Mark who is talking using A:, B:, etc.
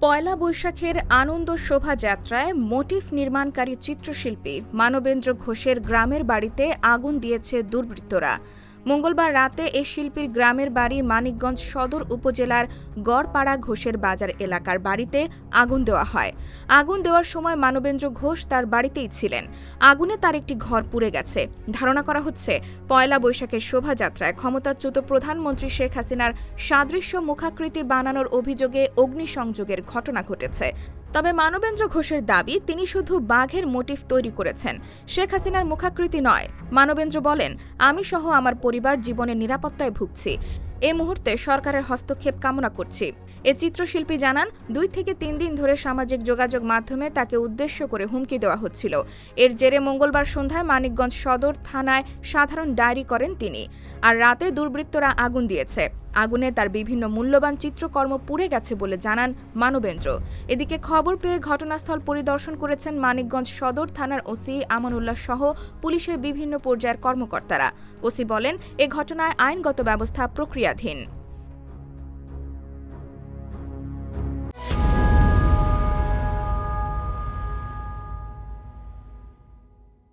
A: পয়লা বৈশাখের আনন্দ শোভাযাত্রায় মোটিফ নির্মাণকারী চিত্রশিল্পী মানবেন্দ্র ঘোষের গ্রামের বাড়িতে আগুন দিয়েছে দুর্বৃত্তরা। মঙ্গলবার রাতে এ শিল্পীর গ্রামের বাড়ি মানিকগঞ্জ সদর উপজেলার গড়পাড়া ঘোষের বাজার এলাকার বাড়িতে আগুন দেওয়া হয়। আগুন দেওয়ার সময় মানবেন্দ্র ঘোষ তার বাড়িতেই ছিলেন। আগুনে তার একটি ঘর পুড়ে গেছে। ধারণা করা হচ্ছে, পয়লা বৈশাখের শোভাযাত্রায় ক্ষমতাচ্যুত প্রধানমন্ত্রী শেখ হাসিনার সাদৃশ্য মুখাকৃতি বানানোর অভিযোগে অগ্নিসংযোগের ঘটনা ঘটেছে। তবে মানবেন্দ্র ঘোষের দাবি, তিনি শুধু বাঘের মোটিফ তৈরি করেছেন, শেখ হাসিনার মুখাকৃতি নয়। মানবেন্দ্র বলেন, আমি সহ আমার পরিবার জীবনের নিরাপত্তায় ভুগছি। এ মুহূর্তে সরকারের হস্তক্ষেপ কামনা করছি। এ চিত্রশিল্পী জানান, দুই থেকে তিন দিন ধরে সামাজিক যোগাযোগ মাধ্যমে তাকে উদ্দেশ্য করে হুমকি দেওয়া হচ্ছিল। এর জেরে মঙ্গলবার সন্ধ্যায় মানিকগঞ্জ সদর থানায় সাধারণ ডায়েরি করেন তিনি। আর রাতে দুর্বৃত্তরা আগুন দিয়েছে। আগুনে তার বিভিন্ন মূল্যবান চিত্রকর্ম পুড়ে গেছে বলে জানান মানবেন্দ্র। এদিকে খবর পেয়ে ঘটনাস্থল পরিদর্শন করেছেন মানিকগঞ্জ সদর থানার ওসি আমানুল্লাহ সহ পুলিশের বিভিন্ন পর্যায়ের কর্মকর্তারা। ওসি বলেন, এ ঘটনায় আইনগত ব্যবস্থা প্রক্রিয়াধীন